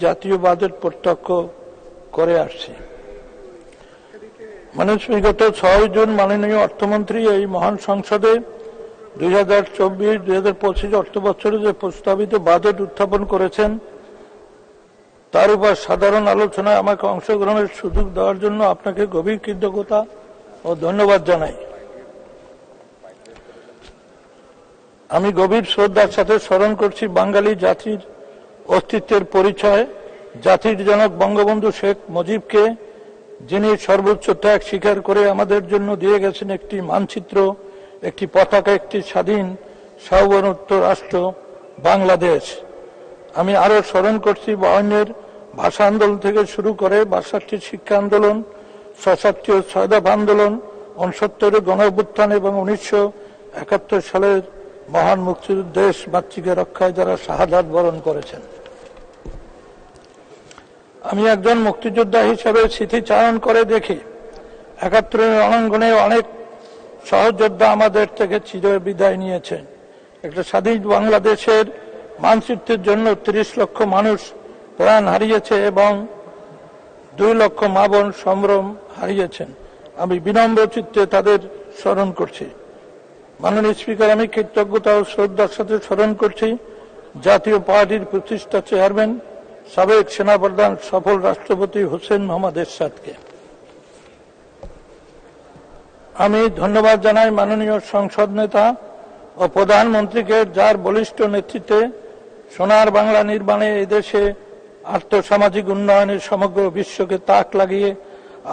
জাতীয় বাজেট প্রত্যক্ষ করে আসছি। মানুষ বিগত ছয় জুন মাননীয় অর্থমন্ত্রী এই মহান সংসদে দুই হাজার চব্বিশ, দুই হাজার পঁচিশ অর্থ বছরে যে প্রস্তাবিত বাজেট উত্থাপন করেছেন, তার উপর সাধারণ আলোচনায় আমাকে অংশগ্রহণের সুযোগ দেওয়ার জন্য আপনাকে গভীর কৃতজ্ঞতা ও ধন্যবাদ জানাই। আমি গভীর শ্রদ্ধার সাথে স্মরণ করছি বাঙালি জাতির অস্তিত্বের পরিচয় জাতির জনক বঙ্গবন্ধু শেখ মুজিবকে, যিনি সর্বোচ্চ ত্যাগ স্বীকার করে আমাদের জন্য দিয়ে গেছেন একটি মানচিত্র, একটি পতাকা, একটি স্বাধীন সার্বভৌমত্ব রাষ্ট্র, বাংলাদেশ। আমি আরও স্মরণ করছি বাউন্নের ভাষা আন্দোলন থেকে শুরু করে বাষট্টি শিক্ষা আন্দোলন সশাস্ত্রীয় ছয়দাব আন্দোলন উনসত্তরের গণ এবং উনিশশো একাত্তর সালের মহান মুক্তিযুদ্ধ দেশ মাতৃকে রক্ষায় যারা শাহাদাত বরণ করেছেন। আমি একজন মুক্তিযোদ্ধা হিসেবে স্মৃতিচারণ করে দেখি। একাত্তরের রণাঙ্গনে অনেক সহযোদ্ধা আমাদের থেকে চির বিদায় নিয়েছেন। একটা স্বাধীন বাংলাদেশের মানচিত্রের জন্য তিরিশ লক্ষ মানুষ প্রাণ হারিয়েছে এবং দুই লক্ষ মা বোন সম্ভ্রম হারিয়েছেন। আমি বিনম্র চিত্তে তাদের স্মরণ করছি। মাননীয় স্পিকার, আমি কৃতজ্ঞতা ও শ্রদ্ধার সাথে স্মরণ করছি, জাতীয় পার্টির প্রতিষ্ঠা চেয়ারম্যান, সাবেক সেনাপ্রধান সফল রাষ্ট্রপতি হোসেন মোহাম্মদ এরশাদকে। আমি ধন্যবাদ জানাই মাননীয় সংসদ নেতা ও প্রধানমন্ত্রীকে, যার বলিষ্ঠ নেতৃত্বে সোনার বাংলা নির্মাণে এদেশে আর্থসামাজিক উন্নয়নের সমগ্র বিশ্বকে তাক লাগিয়ে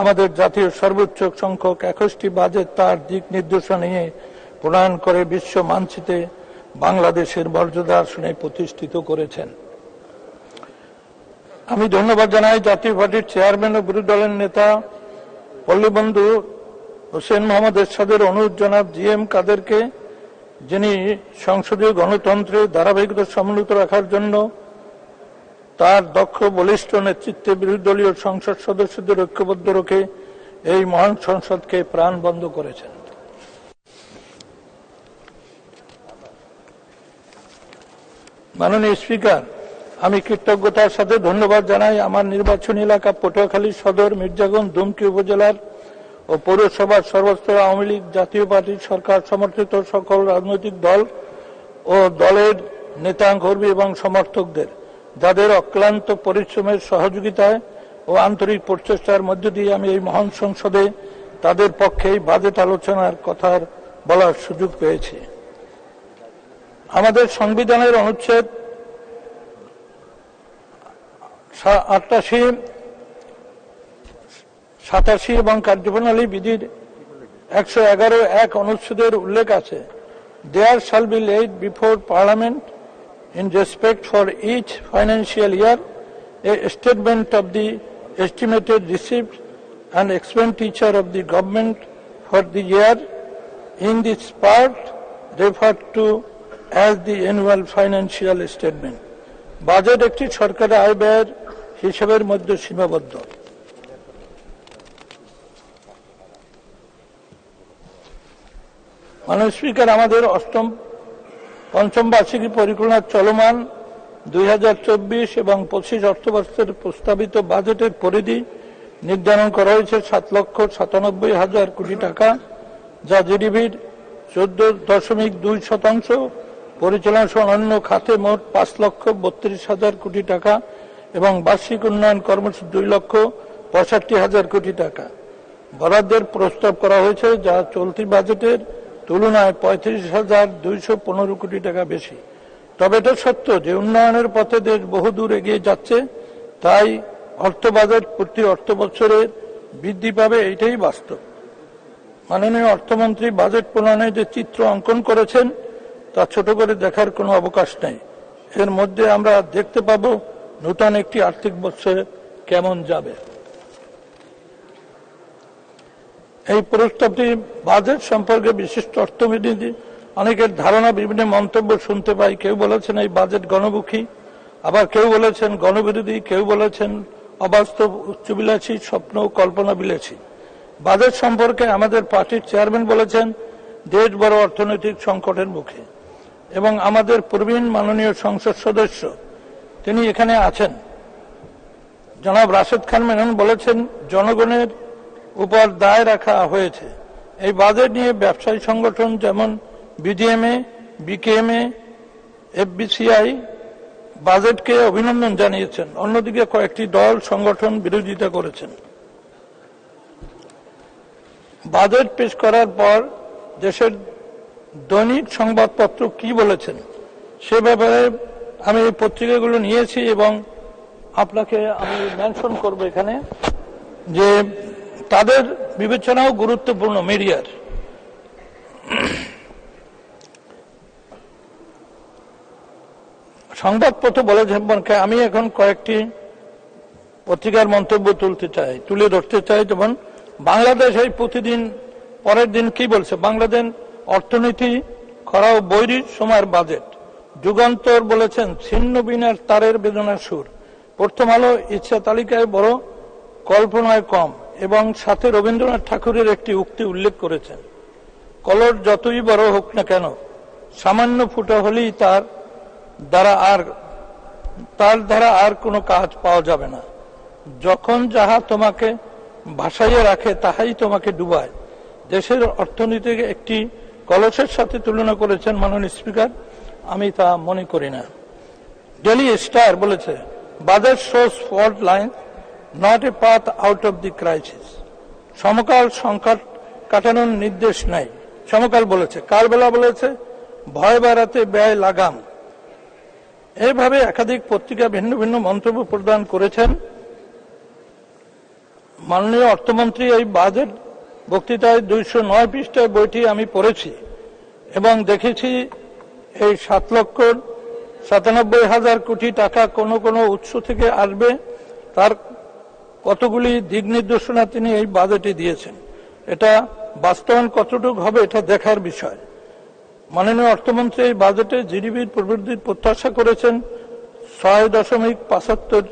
আমাদের জাতীয় সর্বোচ্চ সংখ্যক একুশটি বাজেট তার দিক নির্দেশনা নিয়ে প্রণয়ন করে বিশ্ব মানচিত্রে বাংলাদেশের মর্যাদা আসনে প্রতিষ্ঠিত করেছেন। আমি ধন্যবাদ জানাই জাতীয় পার্টির চেয়ারম্যান ও বিরোধী নেতা, পল্লীবন্ধু হোসেন মোহাম্মদ এরশাদের অনুরোধ জানাব জি এম কাদেরকে, যিনি সংসদীয় গণতন্ত্রে ধারাবাহিকতা সম্মিলিত রাখার জন্য তার দক্ষ বলিষ্ঠ নেতৃত্বে বিরোধী দলীয় সংসদ সদস্যদের ঐক্যবদ্ধ রেখে এই মহান সংসদকে প্রাণ বন্ধ করেছেন। মাননীয় স্পিকার, আমি কৃতজ্ঞতার সাথে ধন্যবাদ জানাই আমার নির্বাচনী এলাকা পটুয়াখালী সদর মির্জাগঞ্জ দুমকি উপজেলার ও পৌরসভার সর্বস্তর আওয়ামী লীগ জাতীয় পার্টির সরকার সমর্থিত সকল রাজনৈতিক দল ও দলের নেতা, কর্মী এবং সমর্থকদের যাদের অক্লান্ত পরিশ্রমের সহযোগিতায় ও আন্তরিক প্রচেষ্টার মধ্য দিয়ে আমি এই মহান সংসদে তাদের পক্ষে বাজেট আলোচনার কথা বলার সুযোগ পেয়েছি। আমাদের সংবিধানের অনুচ্ছেদ আটাশি, সাতাশি এবং কার্যপ্রণালী বিধির একশো এগারো এক অনুচ্ছেদের উল্লেখ আছে। There shall be laid before parliament in respect of each financial year a statement of the estimated receipt and expenditure of the government for the year in this part refer to as the annual financial statement. Budget একটি সরকারের আয় ব্যয়ের হিসাবের মধ্যে সীমাবদ্ধ মাননীয় speaker, আমাদের অষ্টম, পঞ্চম বার্ষিকী পরিকল্পনা চলমান দুই হাজার চব্বিশ এবং পঁচিশ অর্থবর্ষের প্রস্তাবিত বাজেটের পরিধি নির্ধারণ করা হয়েছে সাত লক্ষ সাতানব্বই হাজার কোটি টাকা, যা জিডিপির চোদ্দ দশমিক দুই শতাংশ পরিচালনা সহ অন্য খাতে মোট পাঁচ লক্ষ বত্রিশ হাজার কোটি টাকা এবং বার্ষিক উন্নয়ন কর্মসূচি দুই লক্ষ পঁয়ষট্টি হাজার কোটি টাকা। বরাদ্দের প্রস্তাব করা হয়েছে যা চলতি বাজেটের তুলনায় পঁয়ত্রিশ হাজার দুইশো পনেরো কোটি টাকা বেশি। তবে এটা সত্য যে উন্নয়নের পথে দেশ বহুদূর এগিয়ে যাচ্ছে, তাই অর্থ বাজেট প্রতি অর্থ বছরে বৃদ্ধি পাবে এটাই বাস্তব। মাননীয় অর্থমন্ত্রী বাজেট প্রণয়নে যে চিত্র অঙ্কন করেছেন তা ছোট করে দেখার কোনো অবকাশ নেই। এর মধ্যে আমরা দেখতে পাব নূতন একটি আর্থিক বছর কেমন যাবে। এই প্রস্তাবটি বাজেট সম্পর্কে বিশিষ্ট অর্থনীতি অনেকের ধারণা, বিভিন্ন মন্তব্য শুনতে পাই। কেউ বলেছেন এই বাজেট গণমুখী, আবার কেউ বলেছেন গণবিরোধী, কেউ বলেছেন অবাস্তব, উচ্চবিলাসী, স্বপ্ন কল্পনা বিলাসী বাজেট সম্পর্কে আমাদের পার্টির চেয়ারম্যান বলেছেন, দেশ বড় অর্থনৈতিক সংকটের মুখে। এবং আমাদের প্রবীণ মাননীয় সংসদ সদস্য, তিনি এখানে আছেন। জনাব রাশেদ খান মেনন বলেছেন, জনগণের উপর দায় রাখা হয়েছে। এই বাজেট নিয়ে ব্যবসায়ী সংগঠন যেমন বিডিএমএ, বিকেএমএ, এফবিসিআই বাজেটকে অভিনন্দন জানিয়েছেন। অন্যদিকে কয়েকটি দল সংগঠন বিরোধিতা করেছেন। বাজেট পেশ করার পর দেশের দৈনিক সংবাদপত্র কি বলেছেন? সে ব্যাপারে আমি এই পত্রিকাগুলো নিয়েছি এবং আপনাকে আমি মেনশন করব এখানে যে তাদের বিবেচনাও গুরুত্বপূর্ণ মিডিয়ার। সংবাদপত্র বলেছেন আমি এখন কয়েকটি পত্রিকার মন্তব্য তুলতে চাই, তুলে ধরতে চাই। যেমন, বাংলাদেশ এই প্রতিদিন, পরের দিন কি বলছে? বাংলাদেশ অর্থনীতি খরা ও সময়ের বাজেট। যুগান্তর বলেছেন, ছিন্ন বিনার তারের বেদনার সুর। প্রথম আলো ইচ্ছা তালিকায় বড়, কল্পনায় কম, এবং সাথে রবীন্দ্রনাথ ঠাকুরের একটি উক্তি উল্লেখ করেছেন। কলর যতই বড় হোক না কেন, সামান্য ফুটা হলেই তার দ্বারা আর, তার দ্বারা আর কোনো কাজ পাওয়া যাবে না। যখন যাহা তোমাকে ভাসাইয়া রাখে, তাহাই তোমাকে ডুবায়। দেশের অর্থনীতিকে একটি কলসের সাথে তুলনা করেছেন মাননীয় স্পিকার, আমি তা মনে করি না। ডেলি স্টার বলেছে budget shows fault line, not a path out of the crisis. Samakal সংকট কাটানোর নির্দেশ নাই। সমকাল বলেছে কালবেলা বলেছে, ভয় বাড়াতে ব্যয় লাগাম। এইভাবে একাধিক পত্রিকা ভিন্ন ভিন্ন মন্তব্য প্রদান করেছেন। মাননীয় অর্থমন্ত্রী এই বাজেট বক্তৃতায় দুইশো নয় পৃষ্ঠায় বইটি আমি পড়েছি এবং দেখেছি এই সাত লক্ষ সাতানব্বই হাজার কোটি টাকা কোন কোন উৎস থেকে আসবে, তার কতগুলি দিক নির্দেশনা তিনি এই বাজেটে দিয়েছেন। এটা বাস্তবায়ন কতটুকু হবে এটা দেখার বিষয়। মাননীয় অর্থমন্ত্রী এই বাজেটে জিডিপির প্রবৃদ্ধির প্রত্যাশা করেছেন ছয় দশমিক পঁচাত্তর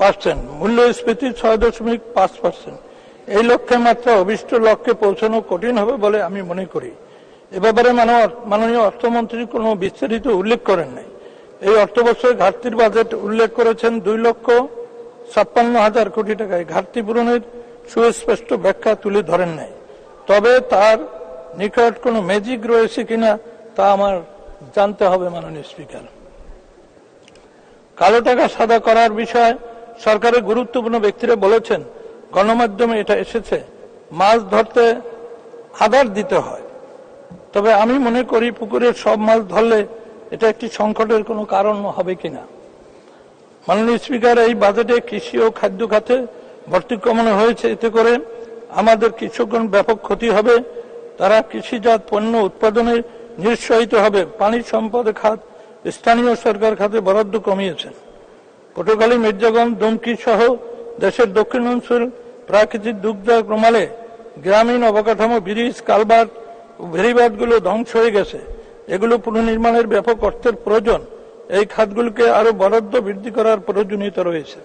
পার্সেন্ট মূল্যস্ফীতি ছয় দশমিক পাঁচ পার্সেন্ট। এই লক্ষ্যে মাত্র অভিষ্ট লক্ষ্যে পৌঁছানো কঠিন হবে বলে আমি মনে করি। এ ব্যাপারে মাননীয় অর্থমন্ত্রী কোনো বিস্তারিত উল্লেখ করেন নাই। এই অর্থবছর ঘাটতির বাজেট উল্লেখ করেছেন দুই লক্ষ ছাপ্পান্ন হাজার কোটি টাকায়। ঘাটতি পূরণের সুস্পষ্ট ব্যাখ্যা তুলে ধরেন নাই। তবে তার নিকট কোনো ম্যাজিক রয়েছে কিনা তা আমার জানতে হবে মাননীয় স্পিকার। কালো টাকা সাদা করার বিষয়ে সরকারের গুরুত্বপূর্ণ ব্যক্তিরা বলেছেন গণমাধ্যমে এটা এসেছে, মাছ ধরতে আদার দিতে হয়। তবে আমি মনে করি পুকুরের সব মাছ ধরলে এটা একটি সংকটের কোনো কারণ হবে কিনা। মাননীয় স্পিকার, এই বাজেটে কৃষি ও খাদ্য খাতে ভর্তি কমানো হয়েছে। এতে করে আমাদের কৃষকগণ ব্যাপক ক্ষতি হবে। তারা কৃষিজাত পণ্য উৎপাদনে নিরুৎসাহিত হবে। পানি সম্পদ খাত স্থানীয় সরকার খাতে বরাদ্দ কমিয়েছেন। পটুখালী মির্জাগঞ্জ, দুমকি সহ দেশের দক্ষিণাঞ্চল প্রাকৃতিক দুগ্ধ প্রমালে গ্রামীণ অবকাঠামো ব্রিজ কালবার ভেরিবাদগুলো ধ্বংস হয়ে গেছে। এগুলো পুনর্নির্মাণের ব্যাপক অর্থের প্রয়োজন। এই খাতগুলোকে আরও বরাদ্দ বৃদ্ধি করার প্রয়োজনীয়তা রয়েছে।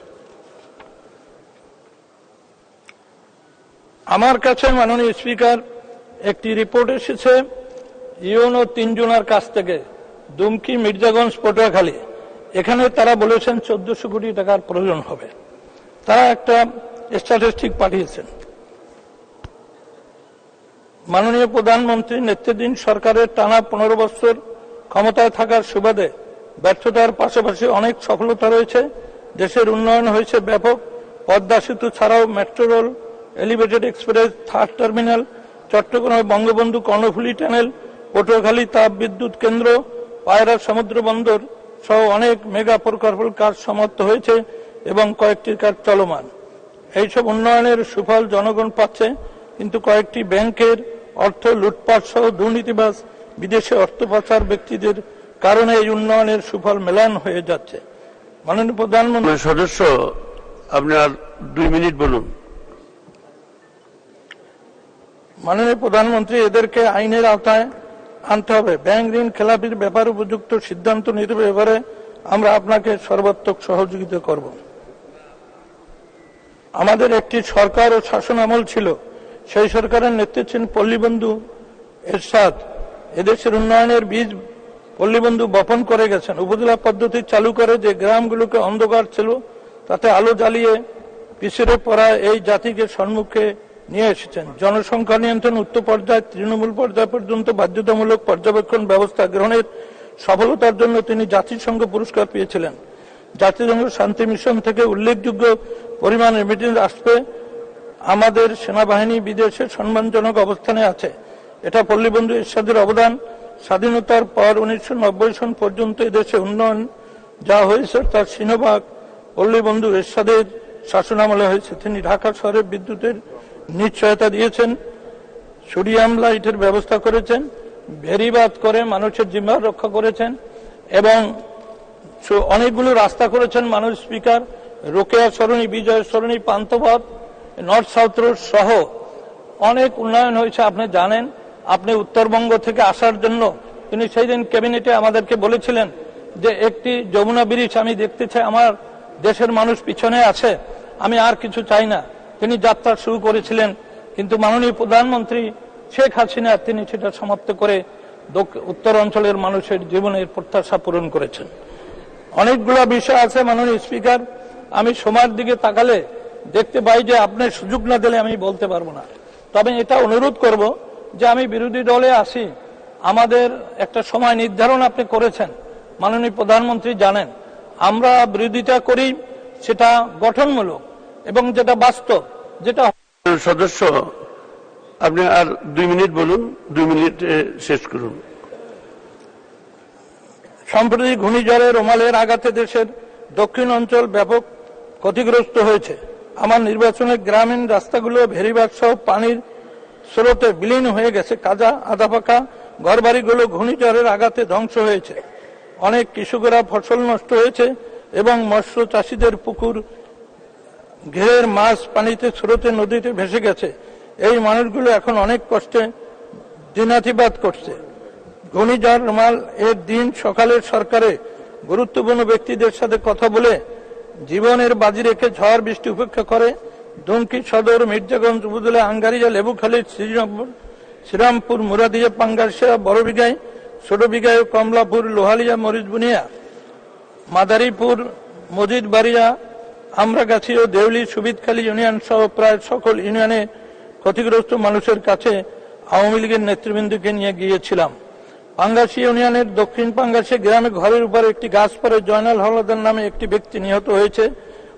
আমার কাছে মাননীয় স্পিকার, একটি রিপোর্ট এসেছে ইউনো তিনজনের কাছ থেকে, দুমকি মির্জাগঞ্জ, পটুয়াখালী। এখানে তারা বলেছেন চোদ্দশো কোটি টাকার প্রয়োজন হবে। তারা একটা স্ট্যাটিস্টিক পাঠিয়েছেন। মাননীয় প্রধানমন্ত্রী নেতৃত্বাধীন সরকারের টানা পনেরো বছর ক্ষমতায় থাকার সুবাদে ব্যর্থতার পাশাপাশি অনেক সফলতা রয়েছে। দেশের উন্নয়ন হয়েছে ব্যাপক। পদ্মা সেতু ছাড়াও metro rail, elevated express, third terminal, চট্টগ্রামে বঙ্গবন্ধু কর্ণফুলী টানেল, পটুয়াখালী তাপ বিদ্যুৎ কেন্দ্র, পায়রা সমুদ্র বন্দর সহ অনেক মেগা প্রকল্পের কাজ সমাপ্ত হয়েছে এবং কয়েকটির কাজ চলমান। এইসব উন্নয়নের সুফল জনগণ পাচ্ছে কিন্তু কয়েকটি ব্যাংকের অর্থ লুটপাট সহ দুর্নীতিবাজ বিদেশে অর্থ পাচার ব্যক্তিদের কারণে এই উন্নয়নের সুফল মেলান হয়ে যাচ্ছে। মাননীয় প্রধানমন্ত্রী সদস্য আপনার দুই মিনিট বলুন। মাননীয় প্রধানমন্ত্রী এদেরকে আইনের আওতায় আনতে হবে। ব্যাংক ঋণ খেলাপির ব্যাপার উপযুক্ত সিদ্ধান্ত নিতে ব্যাপারে আমরা আপনাকে সর্বাত্মক সহযোগিতা করব। আমাদের একটি সরকার ও শাসন আমল ছিল। সেই সরকারের নেতৃত্বে ছিলেন পল্লীবন্ধু এরশাদ। এদেশের উন্নয়নের বীজ পল্লীবন্ধু বপন করে গেছেন। উপজেলা পদ্ধতি চালু করে যে গ্রামগুলোকে অন্ধকার ছিল, তাতে আলো জ্বালিয়ে পিছড়ে পড়া এই জাতিকে সম্মুখে নিয়ে এসেছেন। জনসংখ্যা নিয়ন্ত্রণ, উচ্চ পর্যায়ে, তৃণমূল পর্যায় পর্যন্ত বাধ্যতামূলক পর্যবেক্ষণ ব্যবস্থা গ্রহণের সফলতার জন্য তিনি জাতিসংঘ পুরস্কার পেয়েছিলেন। জাতিসংঘ শান্তি মিশন থেকে উল্লেখযোগ্য পরিমাণ রেমিটেন্স আসবে। আমাদের সেনাবাহিনী বিদেশে সম্মানজনক অবস্থানে আছে। এটা পল্লীবন্ধু এরশাদের অবদান। স্বাধীনতার পর উনিশশো নব্বই সন পর্যন্ত এদেশে উন্নয়ন যা হয়েছে তার সিংহভাগ পল্লীবন্ধু এরশাদের শাসনামলে হয়েছে। তিনি ঢাকা শহরে বিদ্যুতের নিশ্চয়তা দিয়েছেন, সোডিয়াম লাইটের ব্যবস্থা করেছেন, ভেরিবাদ করে মানুষের জিম্মা রক্ষা করেছেন এবং সো- অনেকগুলো রাস্তা করেছেন মানুষ speaker, Rokeya Sarani, Bijoy Sarani Panthapath north south road সহ অনেক উন্নয়ন হয়েছে, আপনি জানেন। আপনি উত্তরবঙ্গ থেকে আসার জন্য তিনি সেই দিন ক্যাবিনেটে আমাদেরকে বলেছিলেন যে একটি যমুনা ব্রিজ আমি দেখতে চাই, আমার দেশের মানুষ পিছনে আছে, আমি আর কিছু চাই না। তিনি যাত্রা শুরু করেছিলেন, কিন্তু মাননীয় প্রধানমন্ত্রী শেখ হাসিনা, তিনি সেটা সমাপ্ত করে উত্তর অঞ্চলের মানুষের জীবনের প্রত্যাশা পূরণ করেছেন। অনেকগুলো বিষয় আছে, মাননীয় স্পিকার। আমি সময়ের দিকে তাকালে দেখতে পাই যে আপনি সুযোগ না দিলে আমি বলতে পারব না। তবে এটা অনুরোধ করব যে আমি বিরোধী দলে আসি। আমাদের একটা সময় নির্ধারণ আপনি করেছেন। মাননীয় প্রধানমন্ত্রী জানেন, আমরা বিরোধিতা করি সেটা গঠনমূলক এবং যেটা বাস্তব, যেটা সদস্য, আপনি আর দুই মিনিট বলুন, দুই মিনিট শেষ করুন। সম্প্রতি ঘূর্ণিঝড়ে রোমালের আঘাতে দেশের দক্ষিণ অঞ্চল ব্যাপক ক্ষতিগ্রস্ত হয়েছে। আমার নির্বাচনে গ্রামীণ রাস্তাগুলো ভেরিবাগ সহ পানির স্রোতে বিলীন হয়ে গেছে। কাজা আদা পাকা ঘরবাড়িগুলো ঘূর্ণিঝড়ের আঘাতে ধ্বংস হয়েছে। অনেক কৃষকেরা ফসল নষ্ট হয়েছে এবং মৎস্য চাষিদের পুকুর ঘেরের মাছ পানিতে স্রোতে নদীতে ভেসে গেছে। এই মানুষগুলো এখন অনেক কষ্টে দিনাতিবাদ করছে। ঘূর্ণিঝড় রুমাল এর দিন সকালে সরকারে গুরুত্বপূর্ণ ব্যক্তিদের সাথে কথা বলে জীবনের বাজি রেখে ঝড় বৃষ্টি উপেক্ষা করে। দুমকি সদর, মির্জাগঞ্জ উপজেলা আঙ্গারিয়া লেবুখালী শ্রীরামপুর শ্রীরামপুর, মুরাদিয়া পাঙ্গাসিয়া বড় বিঘাই, ছোট বিঘাই কমলাপুর, লোহালিয়া মরিচবুনিয়া মাদারীপুর, মজিদবাড়িয়া, আমরাগাছি ও দেউলি সুবিদখালী ইউনিয়ন সহ প্রায় সকল ইউনিয়নে ক্ষতিগ্রস্ত মানুষের কাছে আওয়ামী লীগের নেতৃবৃন্দকে নিয়ে গিয়েছিলাম। পাঙ্গাসী ইউনিয়নের দক্ষিণ পাঙ্গাসী গ্রামে ঘরের উপর একটি গাছ পরে জয়নাল হলদার নামে একটি ব্যক্তি নিহত হয়েছে।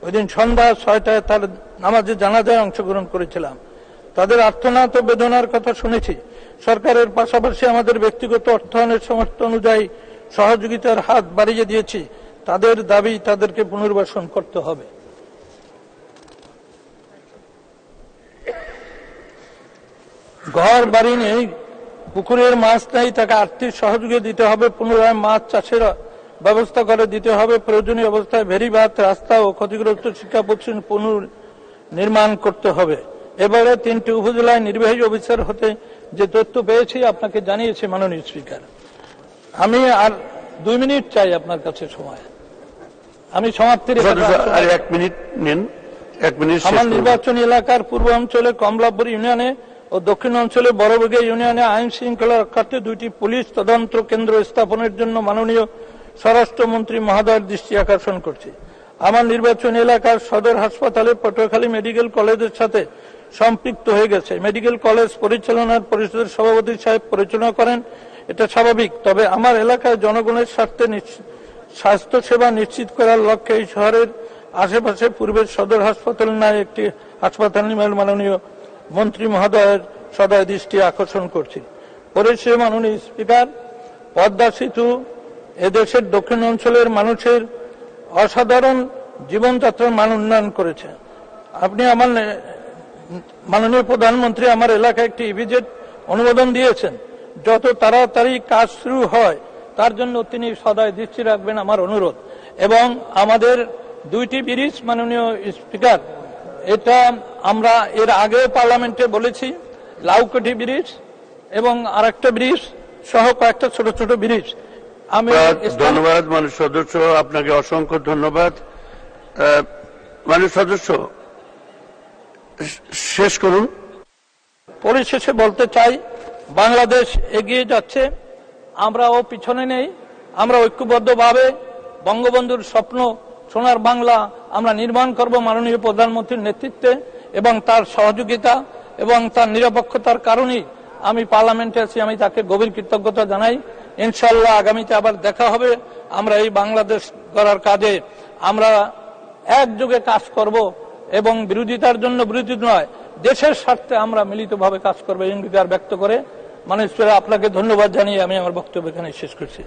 ওই দিন সন্ধ্যা ছয়টায় তার নামাজে জানাজায় অংশগ্রহণ করেছিলাম। তাদের আর্থনাথ ও বেদনার কথা শুনেছি। সরকারের পাশাপাশি আমাদের ব্যক্তিগত অর্থায়নের সমর্থ অনুযায়ী সহযোগিতার হাত বাড়িয়ে দিয়েছি। তাদের দাবি তাদেরকে পুনর্বাসন করতে হবে। ঘর বাড়ি নেই পুকুরের মাছ নেই তাকে আর্থিক সহযোগিতা দিতে হবে পুনরায় মাছ চাষের ব্যবস্থা করে দিতে হবে। প্রয়োজনীয় অবস্থায় ভেরিবাত রাস্তা ও ক্ষতিগ্রস্ত শিক্ষা প্রতিষ্ঠান পুনর্নির্মাণ করতে হবে। এবারে তিনটি উপজেলায় নির্বাহী অফিসার হতে যে তথ্য পেয়েছি আপনাকে জানিয়েছি মাননীয় স্পিকার। আমি আর দুই মিনিট চাই আপনার কাছে সময়। আমি সমাপ্তির এক মিনিট নিন। এক মিনিট আমার নির্বাচনী এলাকার পূর্ব অঞ্চলে কমলাপুর ইউনিয়নে ও দক্ষিণ অঞ্চলে বড়বগে ইউনিয়নে আইন শৃঙ্খলা রক্ষার্থে দুইটি পুলিশ তদন্ত কেন্দ্র স্থাপনের জন্য মাননীয় স্বরাষ্ট্রমন্ত্রী মহোদয়ের দৃষ্টি আকর্ষণ করছি। আমার নির্বাচনী এলাকার সদর হাসপাতালে পটুয়াখালী মেডিকেল কলেজের সাথে সম্পৃক্ত হয়ে গেছে। মেডিকেল কলেজ পরিচালনার পরিষদের সভাপতি সাহেব পরিচালনা করেন। এটা স্বাভাবিক, তবে আমার এলাকায় জনগণের স্বার্থে নিশ্চিত স্বাস্থ্য সেবা নিশ্চিত করার লক্ষ্যে এই শহরের আশেপাশে পূর্বের সদর হাসপাতাল নয় একটি হাসপাতাল মাননীয় মন্ত্রী মহোদয়ের সদয় দৃষ্টি আকর্ষণ করছি। পরিষেবা মাননীয় স্পিকার, পদ্মা সেতু এদেশের দক্ষিণ অঞ্চলের মানুষের অসাধারণ জীবনযাত্রার মান উন্নয়ন করেছে। আপনি আমার মাননীয় প্রধানমন্ত্রী আমার এলাকায় একটি ইভিজেট অনুমোদন দিয়েছেন। যত তাড়াতাড়ি কাজ শুরু হয়, তার জন্য তিনি সদয় দৃষ্টি রাখবেন আমার অনুরোধ। এবং আমাদের দুইটি ব্রিজ মাননীয় স্পিকার, এটা আমরা এর আগেও পার্লামেন্টে বলেছি লাউকটি ব্রিজ এবং আরেকটা ব্রিজ সহ কয়েকটা ছোট ছোট ব্রিজ। আমি ধন্যবাদ মানুষ সদস্য আপনাকে অসংখ্য ধন্যবাদ। মানুষ সদস্য শেষ করুন। পরিশেষে বলতে চাই বাংলাদেশ এগিয়ে যাচ্ছে আমরাও পিছনে নেই আমরা ঐক্যবদ্ধভাবে বঙ্গবন্ধুর স্বপ্ন সোনার বাংলা আমরা নির্মাণ করব মাননীয় প্রধানমন্ত্রীর নেতৃত্বে। এবং তার সহযোগিতা এবং তার নিরপেক্ষতার কারণেই আমি পার্লামেন্টে আছি, আমি তাকে গভীর কৃতজ্ঞতা জানাই। ইনশাল্লাহ আগামীতে আবার দেখা হবে। আমরা এই বাংলাদেশ করার কাজে আমরা একযোগে কাজ করব এবং বিরোধিতার জন্য বিরোধী নয়, দেশের স্বার্থে আমরা মিলিতভাবে কাজ করব এই অঙ্গীকার ব্যক্ত করে। মানুষ আপনাকে ধন্যবাদ জানিয়ে আমি আমার বক্তব্য এখানে শেষ করছি।